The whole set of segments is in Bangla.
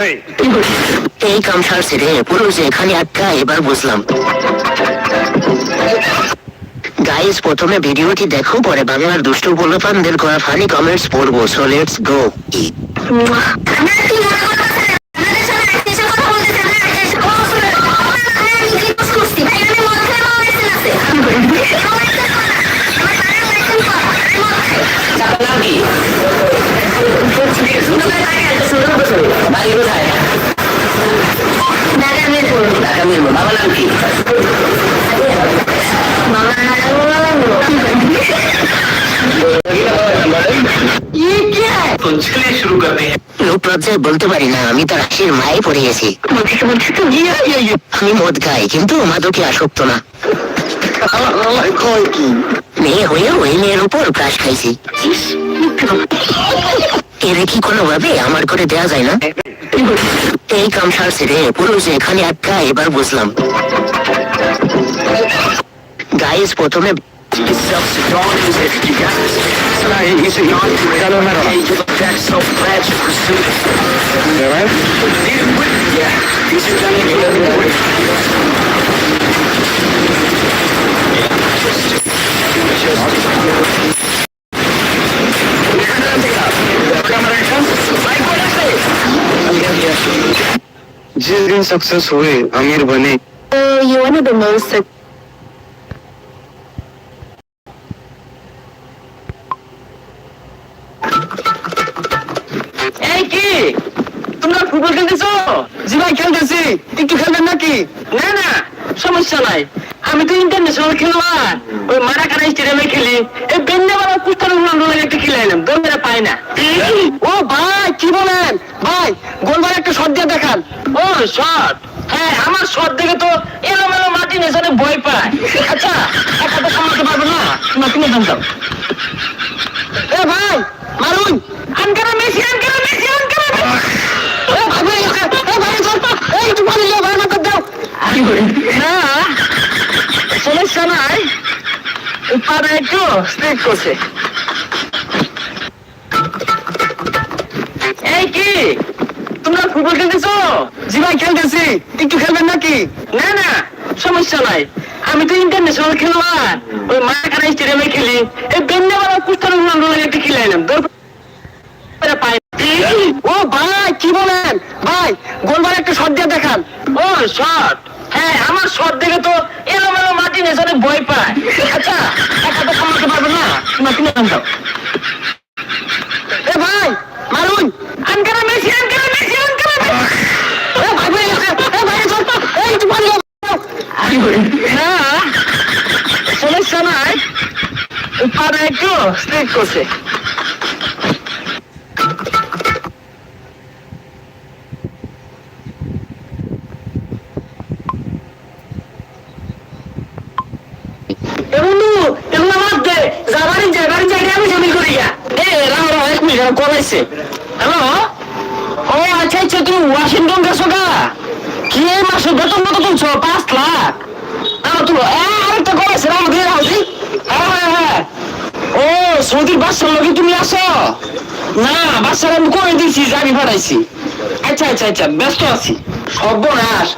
এই। কাম সারছে রে পুরুষ যে এখানে আটকা এবার বুঝলাম। গাইস প্রথমে ভিডিওটি দেখো পরে বাংলার দুষ্ট বলপানদের করা ফানি কমেন্টস পড়ব সো লেটস গো चलिए शुरू करते हैं লোক লজ্জায় বলতে পারি না আমি তো রাশির মায়ে পড়ে গেছি আমি মদ খাই কিন্তু মাদকে আসক্ত না মেয়ে হয়ে ওই মেয়ের উপর ক্রাশ খাইছি এরে কি কোনোভাবে আমার করে দেয়া যায় না এই কাম সারছে রে পুরো যে এখানে আটকা এবার বুঝলাম গাইস প্রথমে Self-security, if you got this. Tonight, you say you're Hey, you look back so glad you pursued it. Yeah, these are done in your जिस दिन सक्सेस हुए अमीर बने you wanna the most এই একটু খেলবেন নাকি? না না সমস্যা নাই। আমি তো ইন্টারন্যাশনাল খেলোয়াড়। ওই মারাকানা স্টেডিয়ামে খেলি। এই বেন্দাবাড়া কুস্তার রোনাল্ডো লাগে একটা খেলাইলাম দৌড়ে পাই না। ও ভাই কি বলেন? ভাই গোলবার একটা শট দিয়ে দেখান। ও শট হ্যাঁ আমার শট দেখে তো এলোমেলো মাটি নেশনে ভয় পায়। আচ্ছা একা তো সামলাতে পারব না তোমরা তুমি জানতাম এ ভাই মারুন। আনকারা মেসি আনকারা মেসি আনকারা মেসি এ ভাই ভাই এ ভাই চল এই একটু পানি লিয়ে ভাই আমাকে দাও না সমস্যা নাই একটু স্লিপ করছে। এই কি? তোমরা ফুটবল খেলতেছো? জি খেলতেছি। একটু খেলবেন নাকি? না না, সমস্যা নাই। আমি তো ইন্টারন্যাশনাল খেলোয়াড়। ওই মারাকানা স্টেডিয়ামে খেলি। এই রোনাল্ডো লাগে একটা খেলাইলাম ও ভাই, কি বলেন? ভাই, গোলবার একটা শট দিয়ে দেখান। ও শট হ্যাঁ আমার শট দেখে তো এলোমেলো মাটি অনেক ভয় পায়। আচ্ছা একা তো সামলাতে পারব না? তোমরা কিনে জানতাম এ ভাই, মারুন। আনকারা মেসি আনকারা মেসি আনকারা এ ভাই ভাই, এ ভাই চল এই দাও না, সমস্যা নাই। পারে একটু স্ট্রেট করছে এ বন্ধু এগুলো বাদ দে যা বাড়ি যাই বাড়ি যাই আমি সামিল করি গা এ রাও কলাইছে হ্যালো? ও আচ্ছা আচ্ছা তুমি ওয়াশিংটন গেছো গা? কি এই মাসে বেতন কত তুলছো? পাঁচ লাখ। না তুলো। আরেকটা কলাইছে রাও দিয়ে রাও হ্যাঁ হ্যাঁ হ্যাঁ। ও, সৌদির বাচ্চার লোকে তুমি আসো না, বাচ্চার আমি করে দিয়েছি জানি পাঠাইছি আচ্ছা আচ্ছা আচ্ছা ব্যস্ত আছি। সর্বনাশ।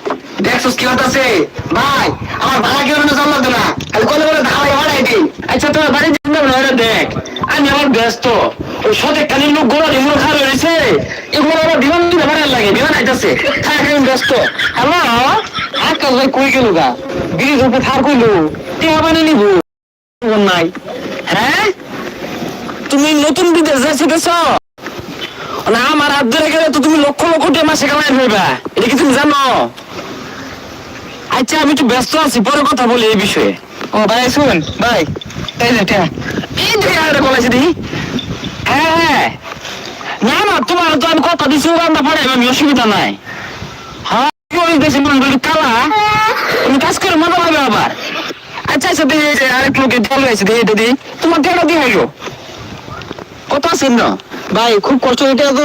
দেখছস কি হতাছে ভাই আমার ভাড়া কেউ না জানলাম না? খালি কলে বলে আচ্ছা দেখ, আমি আমার ব্যস্ত। ওই সতেক কালীন লোক গোড়া এগুলো খাওয়া রয়েছে এগুলো নিবো। নাই। হ্যাঁ? তুমি নতুন বিদেশ যাচ্ছিতেছ না, আমার হাত ধরে তো তুমি লক্ষ লক্ষ টাকা মাসে কামাই ফেলবা এটা কি তুমি জানো? আচ্ছা আমি একটু ব্যস্ত আছি পরে কথা বলি এই বিষয়ে। ও ভাই শুন ভাই এই যে। এই যে আরে বলেছি দেখি? হ্যাঁ হ্যাঁ। না না তোমার তো আমি কথা দিছি রান্না পারে আমি অসুবিধা নাই। হ্যাঁ ওই দেশে মনে কালা। তুমি কাজ করে মজা হবে আবার। আচ্ছা আচ্ছা আরেক লোকে জল হয়েছে দেখি দিদি তোমার টেটা দিয়ে হইল কত আছেন না? ভাই খুব কষ্ট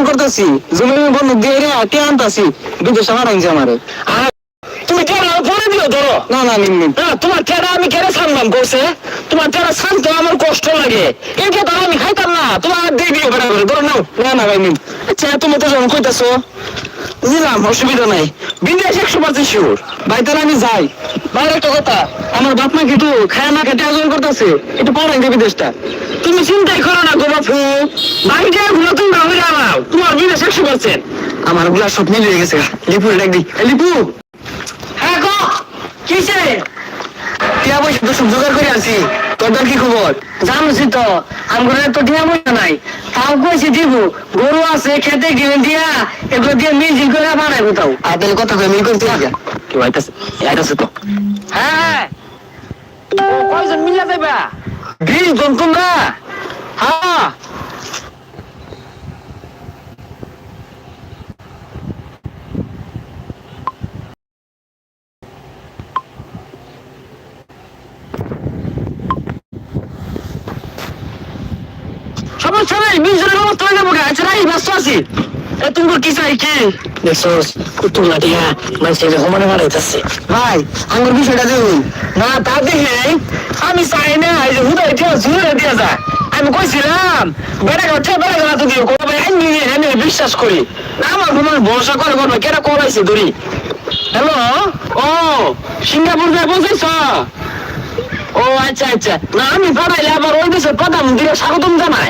করতেছি। জমি বন্ধ দিয়ে রে টিয়া আনতাছি। বিদেশ আমার আনছে আমারে। আর তুমি দিও ধরো। না না নিন নিন তোমার আমি করছে তোমার শান্ত আমার কষ্ট লাগে। এই আমি খাইতাম না। তোমার দিয়ে দিও বেড়া ধরো নাও না না ভাই নিন আচ্ছা তুমি তো যখন কইতাছো দিলাম অসুবিধা নাই। বিদেশ একশো পার্সেন্ট শিওর ভাই তাহলে আমি যাই। বাইরে একটা কথা আমার বাপ মা কিন্তু খায় না আয়োজন করতেছে। একটু পড়াই দেবে দেশটা তুমি চিন্তাই করো না গো বাপু। বাড়িতে ঘুরে তুমি ভাবে জানাও তোমার বিদেশ একশো পার্সেন্ট আমারগুলা সব মিলে গেছে লিপুর ডাক লিপু! হ্যাঁ কিসে? টিয়া পয়সা তো সব জোগাড় করে আছি তোর কি খবর? জানছি তো আমার তো দিয়া বসে নাই। তাও কইছি দিব গরু আছে খেতে গিয়ে দিয়া এগুলো দিয়ে মিল ঝিল করে বানাই কোথাও আর তাহলে কথা কয়ে মিল করতে যা কেউ আইতাছে আইতাছে তো। হ্যাঁ ও কয়জন মিলা যাইবা? বিশ জন তোমরা হ্যাঁ সমস্যা নেই বিশ জনের ব্যবস্থা হয়ে যাব আচ্ছা নাই ব্যস্ত আছি এ তুমি কি চাই কি? দেখছস মানুষের সমানে মারাইতাছে ভাই আঙ্গুর বিষয়টা দেখুন না তা দেখে আমি চাই না এই যে হুদাই ঠিক জুড়ে দিয়ে আমি কইছিলাম বেড়া গেছে বেড়া আমি বিশ্বাস করি। না আমার তোমার ভরসা করে করবে কেটা করাইছে দড়ি হ্যালো ও সিঙ্গাপুর যায় পৌঁছাইছ? ও আচ্ছা আচ্ছা। না আমি পাঠাইলে আবার ওই দেশের প্রধানমন্ত্রী স্বাগতম জানাই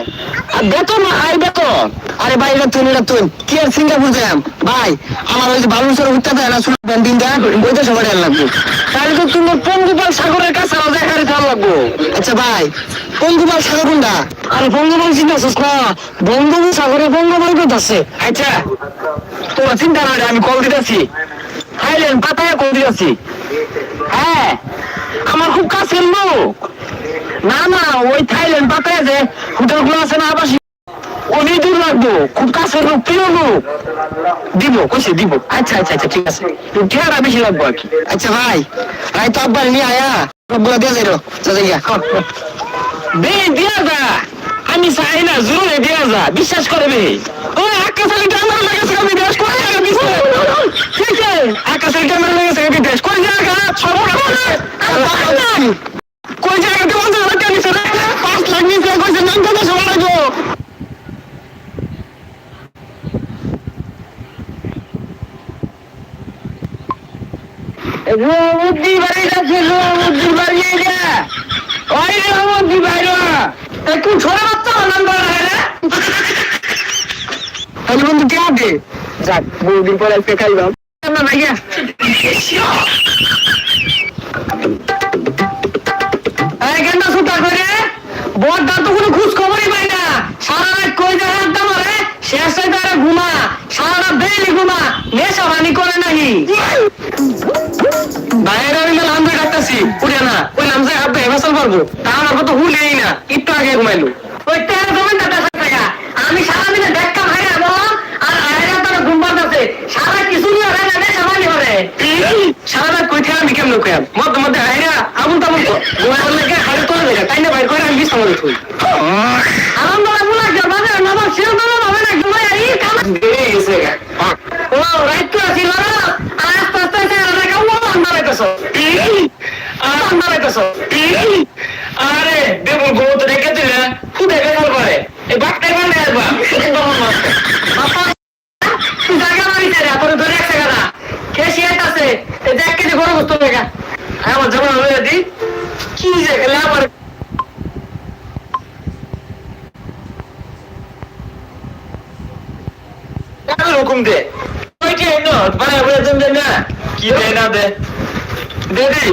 বেতন না হাই বেতন আরে ভাই, এটা তুই তুই। কি আর সিঙ্গাপুর যাম ভাই, আমার ওই যে বালুচর উঠতে না, শুনে ব্যান্ডিং দেয়, ওই তো সবাই আর লাগবে। তাহলে তো তুমি পঙ্গুপাল সাগরের কাছে দেখারে থাল লাগবো। আচ্ছা ভাই, পঙ্গুপাল সাগর কোনটা? আরে বঙ্গবন্ধু চিন্তা করছিস না? বঙ্গবন্ধু সাগরে বঙ্গবন্ধু আছে। আচ্ছা তোমার চিন্তা নাই, আমি কল দিতেছি। হাইল্যান্ড পাতায় কল দিতেছি। হ্যাঁ আমার খুব কাছের লোক। না না, ওই থাইল্যান্ড পাতায় যে হোটেলগুলো আছে না আবাসিক। অনেক দূর লাগবো খুব কাছের লোক প্রিয় লোক দিব, কইছে, দিব। আচ্ছা আচ্ছা আচ্ছা ঠিক আছে। ঠেয়ারা বেশি লাগবো আর কি। আচ্ছা ভাই রাই তো আব্বার নিয়ে আয়া। সবগুলা দিয়ে যাইরো, যা বে, দিয়া যা। আমি চাই না জোরে দিয়া যা, বিশ্বাস করবে ওই আকাশের ক্যামেরা লাগাছে আমি দেশ করে জায়গা দিছে ঠিক আছে। আকাশের ক্যামেরা লাগাছে আমি দেশ করে সর্বনাশ কই জায়গা তো বন্ধ হতে দিছে রে পাঁচ লাখ নিচে কইছে নাম তো সময় লাগবো রহমদ্দি বাড়ি যাচ্ছে রহমদ্দির বাড়ি এটা ওই রহমদ্দি বাইরে একটু ছোট বাচ্চা নাম্বার না তাহলে বন্ধু কে যাক বহুদিন পরে আজকে খাইলাম না ভাইয়া দাঁত তো কোনো খোঁজ খবরই পাই না সারা রাত কই যায় আড্ডা মারে শেষ তারা ঘুমা সারা রাত বেলি ঘুমা নেশা পানি করে নাহি বাইরে আমি ডাকতেছি উঠে না ওই নাম যায় হাত ধরে ফসল পারব তা আমার কত হুলেই না একটু আগে ঘুমাইলো। ওই তেরো জমেন টাকা আমি সারাদিনে দেখা ভাই না বললাম আর আয়রা তারা ঘুম পাতাছে সারা কিছু নিয়ে না নেশা পানি করে সারা রাত কই থেকে আমি কেমন কইয়াম? মধ্যে মধ্যে আয়রা আবুল তাবুল তো ঘুমাই লাগে হাড়ে করে দেখা তাই না বাইর করে আমি বিছানা মধ্যে থুই আরাম বলা বলা জবাবে নবাব শিরো তো হবে না ঘুমাই আই কাম দেরি গেছে গা ও রাইট তো আছিল না আর আস্তে আস্তে আস্তে আর দেখা ও আন্দার আইতাছ আর আন্দার আইতাছ আরে দেব বহুত রেখে দিলে খুদে গেল করে এই বাকটাই মানে আসবা বাবা তুই জায়গা মারিছে রে তোর ধরে একটা গাদা কে শিয়াত আছে এই দেখ কেজি গরু বস্তু দেখা হ্যাঁ আমার জমা হয়ে দি কি যে গেলে আমার কার হুকুম দে। ওই যে ন বলে তুমি দে না। কি দে না দে? দে দি।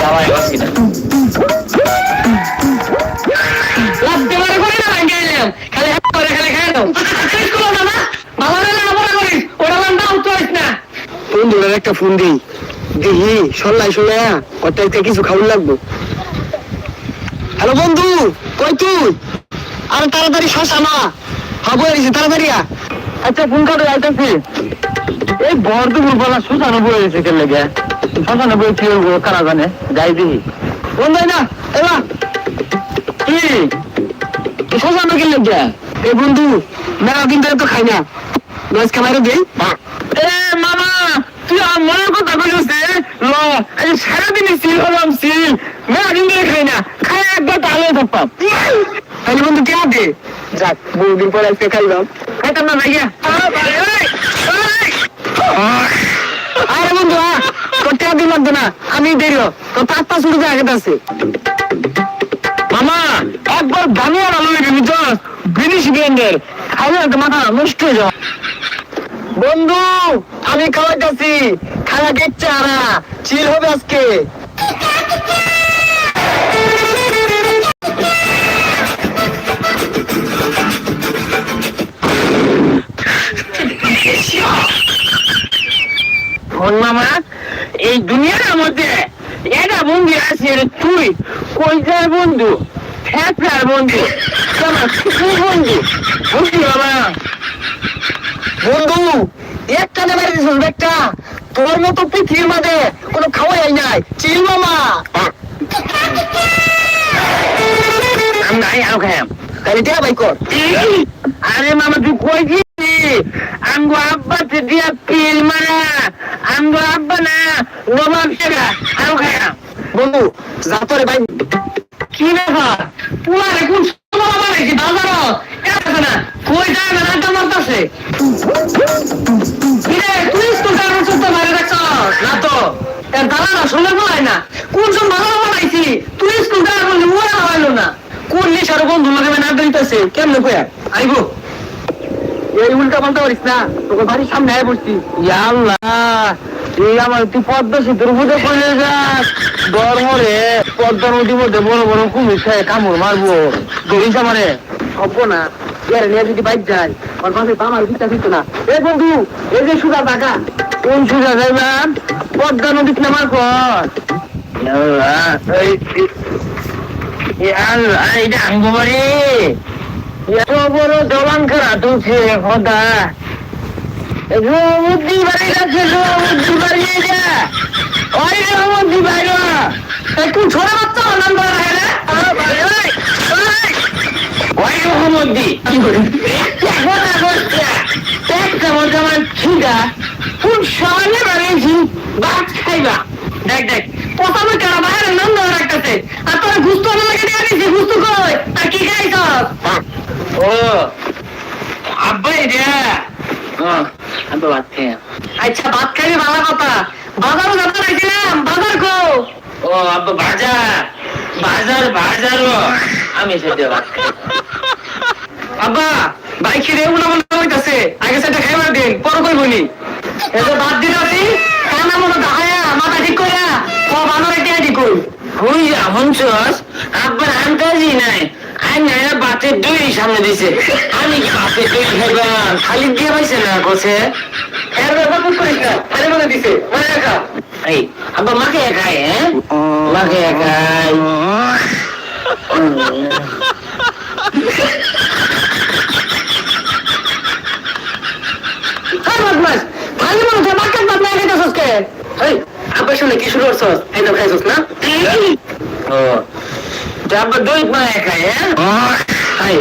যাওয়াই বাসিটা লাগতে পারে করে না ভাঙ্গে এলাম। খালি হাত করে খালি খাই দাও শেষ করো না না ভালো না আবার করিস। ওটা দাও না বন্ধুরা একটা ফোন দিই। দেখি সল্লাই সল্লাই কটাইতে কিছু খাবার লাগবো। হ্যালো বন্ধু কই তুই? আর তাড়াতাড়ি শাসা না হব তাড়াতাড়ি আ। আচ্ছা ফোন করে আইতেছি? এই বর দুপুর বেলা সুসানো বয়ে গেছে কে লেগে। সুসানো বয়ে কি কারা জানে? যাই দেখি। বন্ধু না? এলা কি? সুসানো কে লেগে? এ বন্ধু, মেলা দিন ধরে তো খাই না। মাছ খামারে দেই। এ মামা, তুই আমার মনের কথা কইছিস ল এই সারাদিন সিল হলাম সিল। মেলা দিন ধরে খাই না। খাই একবার তাহলে থাকতাম। টিয়া দে। যাক, বহুদিন পর আজকে খাইলাম খাইতাম না বন্ধু তোর দিন লাগবে না। আমি দেরি তোর পাঁচ পাঁচ উঠে আগে আছে। মামা, একবার দামিয়া ভালো লাগে বুঝছ ব্রিটিশ ব্র্যান্ডের খাইলে তো মাথা নষ্ট হয়ে যাও বন্ধু, আমি খাওয়াইতেছি। খাওয়া গেচ্ছে আরা। চিল হবে আজকে। ফোন মামা এই দুনিয়ার মধ্যে এটা বন্ধু আছে তুই। কইটার বন্ধু ফ্যাপলার বন্ধু তোমার বন্ধু। বুঝলি বাবা? বন্ধু একটা নেবে দিছিস একটা। তোর মতো পৃথিবীর মাঝে কোনো খাওয়াই নাই। চিল মামা। খাইম তাহলে দেয়া ভাই কর। আরে মামা তুই কই আমগো আব্বা তে দিয়া পিল মারা। আমগো আব্বা না নবাব সেরা খাইম বন্ধু যা তোরে ভাই কি ব্যাপার? পুরা এখন বাজারও এটা না কই যায় না নাটা মারতাছে। কিরে তুই স্কুল যাওয়ার সুস্থ মারে রাখছস না তো এর বলাই না। কোন সব ভালো বানাইছি তুই স্কুল বললি ওরা হইল না। কোন নেশার বন্ধু লাগে না দিতেছে কেমনে কয়া আইবো। এই উল্টা পাল্টা করিস না তোকে বাড়ির সামনে আয় বসছি ইয়া আল্লাহ এই আমার তুই পদ্মা সেতুর মধ্যে পড়ে যাস ধর্ম রে পদ্মার নদীর মধ্যে বড় বড় কুমির খায় কামড় মারবো ধরিস আমারে হব না ইয়ারে নিয়ে যদি বাইক যায় ওর পাশে আমার বিচার দিত না এ বন্ধু এই যে সুদা টাকা কোন সুজা যাইবাম পদ্মা নদীতে নামার পর আল্লাহ এই এই আল্লাহ এইটা আঙ্গো বাড়ি এত বড় দলান খারা তুলছে খোদা রহমদ্দি বাড়ি যাচ্ছে রহমদ্দি বাড়ি এটা ওই রহমদ্দি বাড়ি একটু ছোট বাচ্চা নাম বলা হয়? না ওই রহমদ্দি কথা বলছে একটা মধ্যে আমার খিদা। খুব সমানে বানিয়েছি ভাত খাইবা। দেখ দেখ প্রথমে কারা বাইরে নাম দেওয়া রাখতেছে আর তোর গুস্ত আমার লাগে দিয়ে কই? আর কি খাইছ ও। আব্বা এটা আব্বা ভাত খাই আচ্ছা ভাত খাইলে ভালো কথা। বাজারও যাতে রাখছিলাম বাজার কো। ও আব্বা বাজার। বাজার বাজারও আমি সেটা ভাত খাই আব্বা বাইকে রে উনা মনে হইতাছে। আগে সেটা খাইবার দিন পর কই বলি এতে বাদ দিন আছি কানা মনে দাহায়া মাথা ঠিক কইরা ও বানর এটা ঠিক কই। হই যা হনছস আব্বার আনকাজি নাই। আই না বাতে দুই সামনে দিছে। আমি বাতে দুই খাইবাম খালি দিয়ে পাইছে না কোছে এর ব্যাপার কোন করিস না, খালি মনে দিছে। মনে রাখা। এই, আব্বা মাকে একাই হ্যাঁ? মাকে একাই। হ্যাঁ বদমাস, খালি মনে মাকে বাদ না খাইতেছস কে এই আব্বার শুনে কি শুরু করছস? এই তো খাইছস না? ও। আব্বা দুই খাই হ্যাঁ? খাই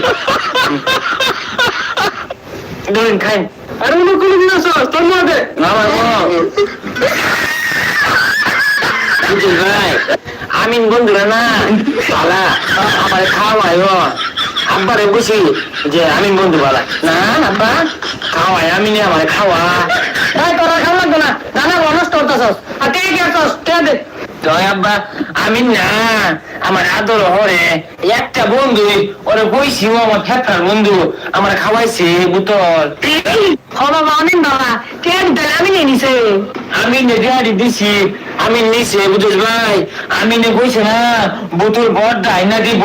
দুই খাই আরে উনি কোনো দিন আসছ তোর মধ্যে আমার ভাই আমিন বন্ধুরা না? শালা আমার খাওয়াই ও। আব্বারে বুঝি যে আমিন বন্ধু বলা। না আব্বা? খাওয়াই আমি নিয়ে আমার খাওয়া। এই তোরা খাওয়া লাগবে না করতাছস আর কে কে কে জয় আব্বা আমি না আমার আদর হরে একটা বন্ধু বইছি আমার বন্ধু আমার খাওয়াইছে বুতল। বাবা কে আমি নিয়ে নিছে। আমি নে দিছি আমি নিছে বুঝছ ভাই। আমি নে কইছে না বুতুল বড় ডাইনা দিব।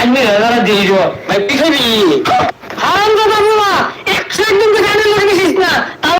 আমি রাজারা দিয়ে যো ভাই পিছাবি হারাম দাদা বাবা একদিন তো না।